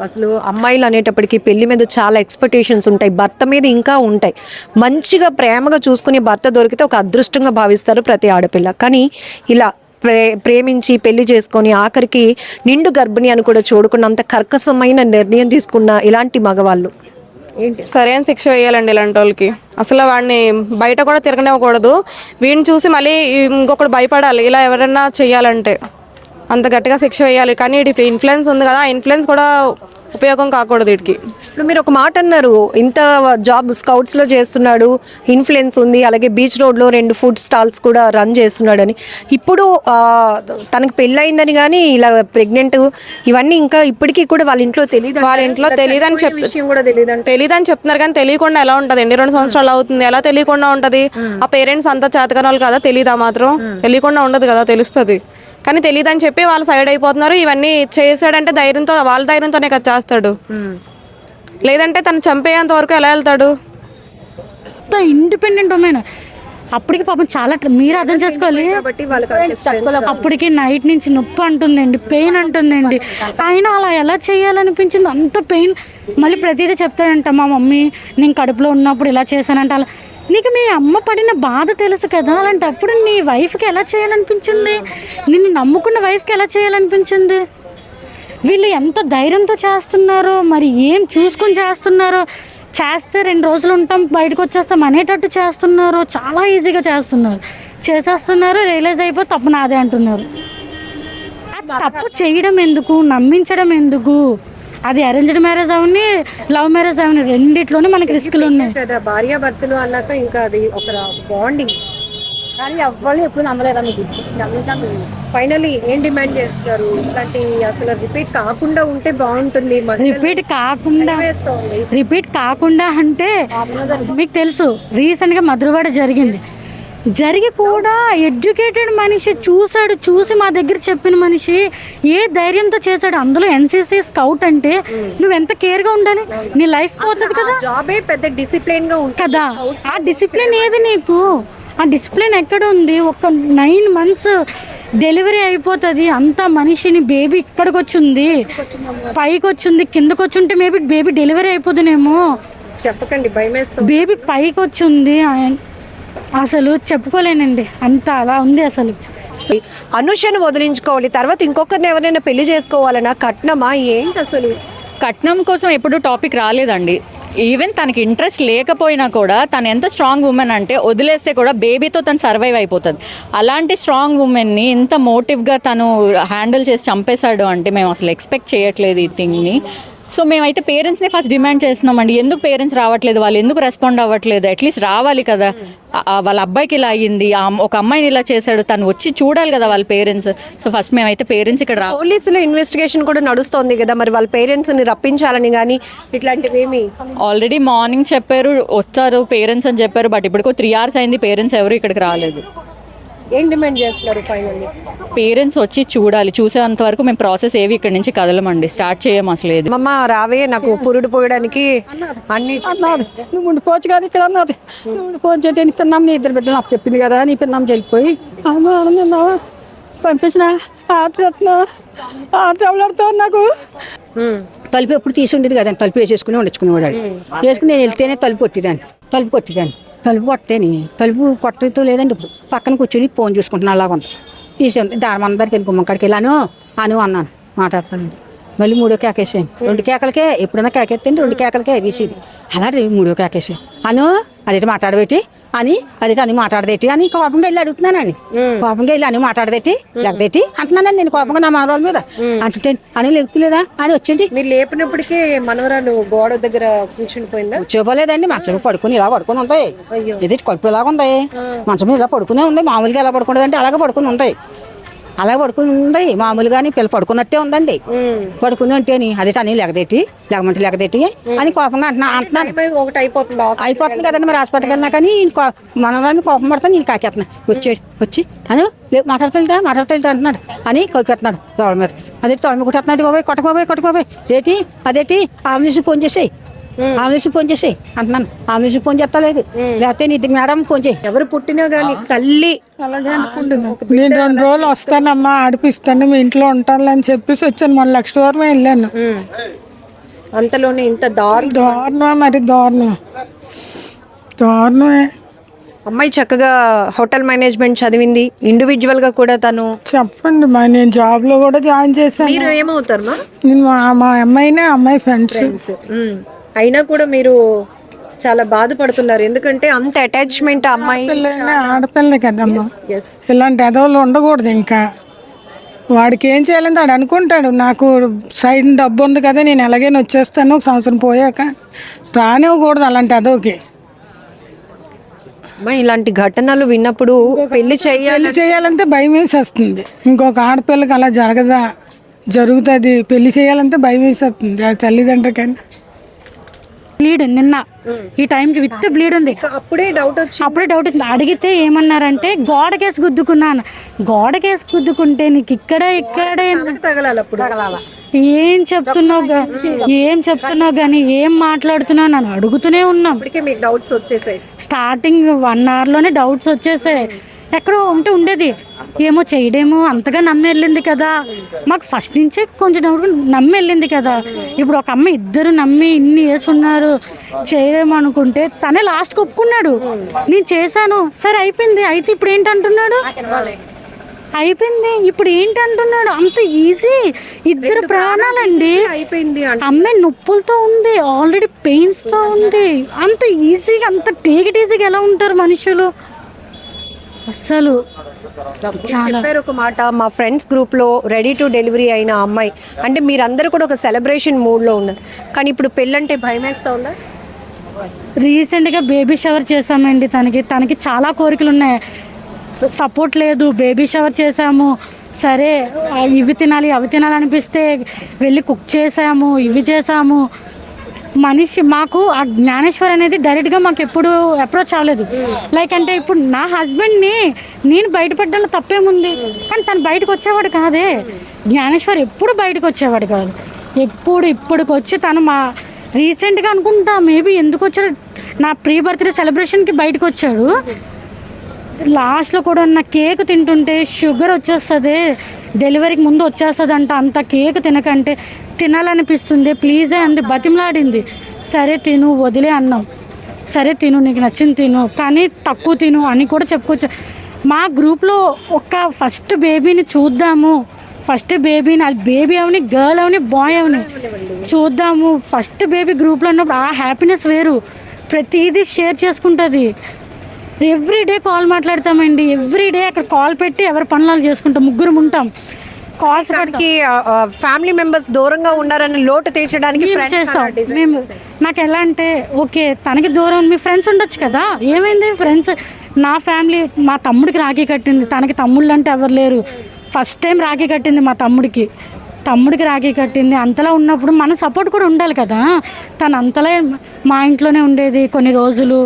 అసలు అమ్మాయిలు అనేటప్పటికి పెళ్ళి మీద చాలా ఎక్స్పెక్టేషన్స్ ఉంటాయి భర్త మీద ఇంకా ఉంటాయి. మంచిగా ప్రేమగా చూసుకునే భర్త దొరికితే ఒక అదృష్టంగా భావిస్తారు ప్రతి ఆడపిల్ల. కానీ ఇలా ప్రే ప్రేమించి పెళ్ళి చేసుకొని ఆఖరికి నిండు గర్భిణి అని కూడా చూడకున్నంత కర్కశమైన నిర్ణయం తీసుకున్న ఇలాంటి మగవాళ్ళు? ఏంటి? సరైన శిక్ష వేయాలండి ఇలాంటి వాళ్ళకి. అసలు వాడిని బయట కూడా తిరగనివ్వకూడదు. వీడిని చూసి మళ్ళీ ఇంకొకటి భయపడాలి. ఇలా ఎవరైనా చెయ్యాలంటే. అంత గట్టిగా శిక్ష వేయాలి. కానీ వీడి ఇన్ఫ్లుయెన్స్ ఉంది కదా ఆ ఇన్ఫ్లుయెన్స్ కూడా ఉపయోగం కాకూడదు వీడికి ఇప్పుడు మీరు ఒక మాట అన్నారు ఇంత జాబ్ స్కౌట్స్లో చేస్తున్నాడు ఇన్ఫ్లుయెన్స్ ఉంది అలాగే బీచ్ రోడ్లో రెండు ఫుడ్ స్టాల్స్ కూడా రన్ చేస్తున్నాడని. ఇప్పుడు తనకి పెళ్ళయిందని కానీ ఇలా ప్రెగ్నెంట్ ఇవన్నీ ఇంకా ఇప్పటికీ కూడా వాళ్ళ ఇంట్లో తెలియదు వాళ్ళ ఇంట్లో తెలియదని చెప్ విషయం కూడా తెలియదు తెలియదని చెప్తున్నారు కానీ తెలియకుండా ఎలా ఉంటుంది? అండి రెండు సంవత్సరాలు అవుతుంది? ఎలా తెలియకుండా ఉంటది? ఆ. పేరెంట్స్ అంతా చేతకనాలు కదా తెలియదా మాత్రం? తెలియకుండా ఉండదు కదా తెలుస్తుంది. కానీ తెలియదని చెప్పి వాళ్ళు సైడ్ అయిపోతున్నారు. ఇవన్నీ చేసాడంటే ధైర్యంతో వాళ్ళ ధైర్యంతోనే కదా చేస్తాడు. లేదంటే తను చంపేంత వరకు ఎలా వెళ్తాడు? అంత ఇండిపెండెంట్ ఉమెన్ అప్పటికి పాపం చాలా ట్ర- మీరు అర్థం చేసుకోవాలి. కాబట్టి వాళ్ళకి అప్పటికి నైట్ నుంచి నొప్పి అంటుందండి పెయిన్ అంటుందండి. అయినా అలా ఎలా చేయాలనిపించింది? అంత పెయిన్ మళ్ళీ ప్రతిదీ చెప్తాడంట మా మమ్మీ నేను కడుపులో ఉన్నప్పుడు ఇలా చేశానంట అలా నీకు మీ అమ్మ పడిన బాధ తెలుసు కదా? అలాంటప్పుడు నీ వైఫ్కి ఎలా చేయాలనిపించింది? నిన్ను నమ్ముకున్న వైఫ్కి ఎలా చేయాలనిపించింది? వీళ్ళు ఎంత ధైర్యంతో చేస్తున్నారో మరి ఏం చూసుకొని చేస్తున్నారో చేస్తే రెండు రోజులు ఉంటాం బయటకు వచ్చేస్తాం అనేటట్టు చేస్తున్నారు చాలా ఈజీగా చేస్తున్నారు. చేసేస్తున్నారు రియలైజ్ అయిపోయి తప్పు నాదే అంటున్నారు. తప్పు చేయడం ఎందుకు? నమ్మించడం ఎందుకు? అది అరేంజ్డ్ మ్యారేజ్ అవని లవ్ మ్యారేజ్ అవని రెండిట్లోనే మనకి రిస్కులు ఉన్నాయి. కదా భార్యాభర్తలు అన్నాక ఇంకా అది ఒక బాండింగ్ కానీ ఎవ్వరు ఎప్పుడు నమ్మలేదా మీకు. ఫైనలీ ఏం డిమాండ్ చేస్తున్నారు ఇట్లాంటి అసలు రిపీట్ కాకుండా ఉంటే బాగుంటుంది. రిపీట్ కాకుండా. రిపీట్ కాకుండా అంటే మీకు తెలుసు రీసెంట్గా మధురవాడ జరిగింది. జరిగి కూడా ఎడ్యుకేటెడ్ మనిషి చూశాడు చూసి మా దగ్గర చెప్పిన మనిషి ఏ ధైర్యంతో చేశాడు? అందులో ఎన్సీసీ స్కౌట్ అంటే నువ్వు ఎంత కేర్గా ఉండాలి? నీ లైఫ్ పోతుంది కదా? జాబే పెద్ద డిసిప్లిన్గా ఉంటుంది కదా ఆ డిసిప్లిన్ ఏది నీకు? ఆ డిసిప్లిన్ ఎక్కడ ఉంది? ఒక నైన్ మంత్స్ డెలివరీ అయిపోతుంది. అంత మనిషిని బేబీ ఇక్కడికి వచ్చింది పైకి వచ్చింది కిందకి వచ్చుంటే మేబీ బేబీ డెలివరీ అయిపోతుందేమో చెప్పకండి భయం బేబీ పైకి వచ్చింది ఆయన- అసలు చెప్పుకోలేనండి. అంత అలా ఉంది అసలు. అనుషను వదిలించుకోవాలి తర్వాత ఇంకొకరిని ఎవరైనా పెళ్ళి చేసుకోవాలన్నా కట్నమా? ఏంటి అసలు? కట్నం కోసం ఎప్పుడు టాపిక్ రాలేదండి. ఈవెన్ తనకి ఇంట్రెస్ట్ లేకపోయినా కూడా తను ఎంత స్ట్రాంగ్ ఉమెన్ అంటే వదిలేస్తే కూడా బేబీతో తను సర్వైవ్ అయిపోతుంది. అలాంటి స్ట్రాంగ్ ఉమెన్ని ఇంత మోటివ్గా తను హ్యాండిల్ చేసి చంపేశాడు అంటే మేము అసలు ఎక్స్పెక్ట్ చేయట్లేదు ఈ థింగ్ని. సో మేమైతే పేరెంట్స్ని ఫస్ట్ డిమాండ్ చేస్తున్నామండి. ఎందుకు పేరెంట్స్ రావట్లేదు? వాళ్ళు ఎందుకు రెస్పాండ్ అవ్వట్లేదు? అట్లీస్ట్ రావాలి కదా. ఆ వాళ్ళ అబ్బాయికి ఇలా అయ్యింది. ఒక అమ్మాయిని ఇలా చేశాడు. తను వచ్చి చూడాలి కదా వాళ్ళ పేరెంట్స్ సో ఫస్ట్ మేమైతే పేరెంట్స్ ఇక్కడ రా పోలీసుల ఇన్వెస్టిగేషన్ కూడా నడుస్తోంది కదా. మరి వాళ్ళ పేరెంట్స్ని రప్పించాలని కానీ ఇట్లాంటివి ఏమి ఆల్రెడీ మార్నింగ్ చెప్పారు వస్తారు పేరెంట్స్ అని చెప్పారు. బట్ ఇప్పటికో త్రీ అవర్స్ అయింది. పేరెంట్స్ ఎవరు ఇక్కడికి రాలేదు. ఏం డిమాండ్ చేస్తున్నారు ఫైనల్లీ? పేరెంట్స్ వచ్చి చూడాలి. చూసేంత వరకు మేము ప్రాసెస్ ఏవి ఇక్కడ నుంచి కదలమండి. స్టార్ట్ చేయం అసలు ఏది. అమ్మమ్మ రావే నాకు పురుడు పోయడానికి అన్ని నువ్వు ఉండిపోవచ్చు కదా ఇక్కడ అన్నది నువ్వు ఉండిపోవచ్చు అంటే నీ పిన్నాం నీ ఇద్దరు బిడ్డలు నాకు చెప్పింది కదా నీ పిన్నాం చెల్లిపోయి. అమ్మ పంపించిన నాకు. తలుపు ఎప్పుడు తీసి ఉండేది కదా తలుపు వేసేసుకుని ఉండొచ్చుకునేవాడు వేసుకుని నేను వెళ్తేనే తలుపు కొట్టిదాన్ని తలుపు కొట్టిదాన్ని తలుపు కొట్టేని. తలుపు కొట్టతో లేదండి ఇప్పుడు. పక్కన కూర్చొని ఫోన్ చూసుకుంటున్నా అలాగ ఉంది దాని దారమందరికి వెళ్ళి గుమ్మకాడికి వెళ్ళాను అని అన్నాను. మాట్లాడతాను మళ్ళీ మూడో కేకేసాను రెండు కేకలకే ఎప్పుడైనా కేకెత్తండి రెండు కేకలకే తీసేది. అలాగే మూడో కేకేసాను అను అదేంటి మాట్లాడబెట్టి? అని అదేంటి అని మాట్లాడదేటి? అని కోపంగా వెళ్ళి అడుగుతున్నానండి కోపంగా వెళ్ళి అని మాట్లాడదేటి? లేకపోతే అంటున్నానండి నేను కోపంగా నా మనవాళ్ళ మీద అంటే అని లేకపోలేదా అని వచ్చింది. మీరు లేపినప్పటికే మనవరాలు గోడ దగ్గర కూర్చుని పోయిందా? కూర్చోపోలేదండి మంచం పడుకుని ఇలా పడుకుని ఉంటాయి. ఇది కడుపు ఇలాగ ఉంది మంచం ఇలా పడుకునే ఉంది మామూలుగా ఎలా పడుకునేదంటే అలాగే పడుకుని ఉంటాయి. అలా పడుకుని ఉంది మామూలుగాని పిల్ల పడుకున్నట్టే ఉందండి. పడుకుని ఉంటేని అదే అని లెగదేటి లెగమంటే లెగదేటి అని కోపంగా అంటున్నా అంటున్నాను. ఒకటి అయిపోతుంది కదండి మరి హాస్పిటల్కి వెళ్ళినా కానీ మనరాన్ని కోపం పడతాను నేను కాకేస్తున్నా వచ్చి వచ్చి అని లేదు మాట్లాడతలేదా మాట్లాడతలేదా అంటున్నాడు. అని కొరికెత్తున్నాడు తోడ మీద. అదే తోడ కొట్టేస్తున్నాడు బాబాయ్ కొట్టక బాబాయ్ కొట్టక బాబాయ్. ఏటి అదేటి ఆంబులెన్స్ ఫోన్ చేసేయి. ఆమెసి ఫోన్ చేసి అంటున్నాను. ఆమెసి ఫోన్ చేస్తలేదు. లేకపోతే నీ మేడం ఫోన్ చేయి. ఎవరు పుట్టినా కానీ తల్లి అలాగే అనుకుంటున్నాను నేను రెండు రోజులు వస్తానమ్మా ఆడిపిస్తాను మీ ఇంట్లో ఉంటాను అని చెప్పేసి వచ్చాను. మన లక్ష వరకు వెళ్ళాను. అంతలోనే ఇంత దారుణం. దారుణం మరి? దారుణం దారుణమే. అమ్మాయి చక్కగా హోటల్ మేనేజ్మెంట్ చదివింది. ఇండివిజువల్గా కూడా తను చెప్పండి మా నేను జాబ్లో కూడా జాయిన్ చేశాను. మీరు ఏమవుతారు మా? నేను మా మా అమ్మాయినే అమ్మాయి ఫ్రెండ్స్. అయినా కూడా మీరు చాలా బాధపడుతున్నారు. ఎందుకంటే అంత అటాచ్మెంట్ అమ్మాయి పిల్లనే ఆడపిల్లే కదమ్మా. ఇలాంటి ఎదవలు ఉండకూడదు ఇంకా. వాడికి ఏం చేయాలని వాడు అనుకుంటాడు నాకు సైడ్ డబ్బు ఉంది కదా నేను ఎలాగైనా వచ్చేస్తాను ఒక సంవత్సరం పోయాక. రానివ్వకూడదు అలాంటి అమ్మా ఇలాంటి ఘటనలు విన్నప్పుడు పెళ్ళి చేయాలి పెళ్ళి చేయాలంటే భయం వేసేస్తుంది. ఇంకొక ఆడపిల్లకి అలా జరగదా జరుగుతుంది పెళ్ళి చేయాలంటే భయం వేసేస్తుంది ఆ తల్లిదండ్రులకైనా. బ్లీడ్ నిన్న. ఈ టైంకి విత్ బ్లీడ్ ఉంది. అప్పుడే డౌట్ వచ్చి అప్పుడే డౌట్ వచ్చింది. అడిగితే ఏమన్నారంటే గోడకేసి గుద్దుకున్నాను. గోడకేసి గుద్దుకుంటే నీకు ఇక్కడ ఇక్కడ ఎందుకు తగలాలి అప్పుడు. ఏం చెప్తున్నావు ఏం చెప్తున్నావు కానీ ఏం మాట్లాడుతున్నావు? నన్ను అడుగుతూనే ఉన్నాం. డౌట్స్ వచ్చేసాయి. స్టార్టింగ్ వన్ అవర్లోనే డౌట్స్ వచ్చేసాయి. ఎక్కడో ఉంటే ఉండేది. ఏమో చేయడేమో అంతగా నమ్మి వెళ్ళింది కదా. మాకు ఫస్ట్ నుంచే కొంచెం నమ్మి వెళ్ళింది కదా. ఇప్పుడు ఒక అమ్మ ఇద్దరు నమ్మి ఇన్ని ఇయర్స్ ఉన్నారు. చేయలేము అనుకుంటే తనే లాస్ట్కి ఒప్పుకున్నాడు. నేను చేశాను. సరే అయిపోయింది. అయితే ఇప్పుడు ఏంటంటున్నాడు అయిపోయింది. ఇప్పుడు ఏంటి అంటున్నాడు? అంత ఈజీ ఇద్దరు ప్రాణాలండి. అయిపోయింది అమ్మాయి నొప్పులతో ఉంది. ఆల్రెడీ పెయిన్స్తో ఉంది. అంత ఈజీగా అంత టేక్ ఇట్ ఈజీగా ఎలా ఉంటారు మనుషులు? అస్సలు చెప్పారు ఒక మాట మా ఫ్రెండ్స్ గ్రూప్లో రెడీ టు డెలివరీ అయిన అమ్మాయి. అంటే మీరందరూ కూడా ఒక సెలబ్రేషన్ మూడ్లో ఉన్నారు. కానీ ఇప్పుడు పెళ్ళంటే భయం వేస్తా ఉందా? రీసెంట్గా బేబీ షవర్ చేసామండి తనకి. తనకి చాలా కోరికలు ఉన్నాయి. సపోర్ట్ లేదు. బేబీ షవర్ చేసాము సరే ఇవి తినాలి అవి తినాలి అనిపిస్తే వెళ్ళి కుక్ చేసాము ఇవి చేసాము మనిషి మాకు ఆ జ్ఞానేశ్వర్ అనేది డైరెక్ట్గా మాకు ఎప్పుడు అప్రోచ్ అవ్వలేదు. లైక్ అంటే ఇప్పుడు నా హస్బెండ్ని నేను బయటపడ్డంలో తప్పేముంది? కానీ తను బయటకు వచ్చేవాడు కాదే. జ్ఞానేశ్వర్ ఎప్పుడు బయటకు వచ్చేవాడు కాదు. ఎప్పుడు ఇప్పటికి వచ్చి తను మా రీసెంట్గా అనుకుంటా మేబీ ఎందుకు వచ్చాడు? నా ప్రీ బర్త్డే సెలబ్రేషన్కి బయటకు వచ్చాడు. లాస్ట్లో కూడా నా కేక్ తింటుంటే షుగర్ వచ్చేస్తుంది. డెలివరీకి ముందు వచ్చేస్తుంది అంట అంత కేక్ తినకంటే తినాలనిపిస్తుంది. ప్లీజే అంది. బతిమలాడింది. సరే తిను వదిలే అన్నాం. సరే తిను నీకు నచ్చింది తిను. కానీ తక్కువ తిను అని కూడా చెప్పుకోవచ్చు. మా గ్రూప్లో ఒక ఫస్ట్ బేబీని చూద్దాము. ఫస్ట్ బేబీని అది బేబీ అవని గర్ల్ అవని బాయ్ అవని చూద్దాము. ఫస్ట్ బేబీ గ్రూప్లో ఉన్నప్పుడు ఆ హ్యాపీనెస్ వేరు. ప్రతిదీ షేర్ చేసుకుంటుంది. ఎవ్రీడే కాల్ మాట్లాడతామండి. ఎవ్రీడే అక్కడ కాల్ పెట్టి ఎవరి పనులు చేసుకుంటాం. ముగ్గురం ఉంటాం. కాల్స్ దానికి ఫ్యామిలీ మెంబర్స్ దూరంగా ఉన్నారని లోటు తీర్చడానికి చేస్తాం. మేము నాకు ఎలా అంటే ఓకే తనకి దూరం మీ ఫ్రెండ్స్ ఉండొచ్చు కదా? ఏమైంది ఫ్రెండ్స్ నా ఫ్యామిలీ మా తమ్ముడికి రాఖీ కట్టింది. తనకి తమ్ముళ్ళు అంటే ఎవరు లేరు. ఫస్ట్ టైం రాఖీ కట్టింది మా తమ్ముడికి. తమ్ముడికి రాఖీ కట్టింది. అంతలా ఉన్నప్పుడు మన సపోర్ట్ కూడా ఉండాలి కదా? తను అంతలా మా ఇంట్లోనే ఉండేది కొన్ని రోజులు.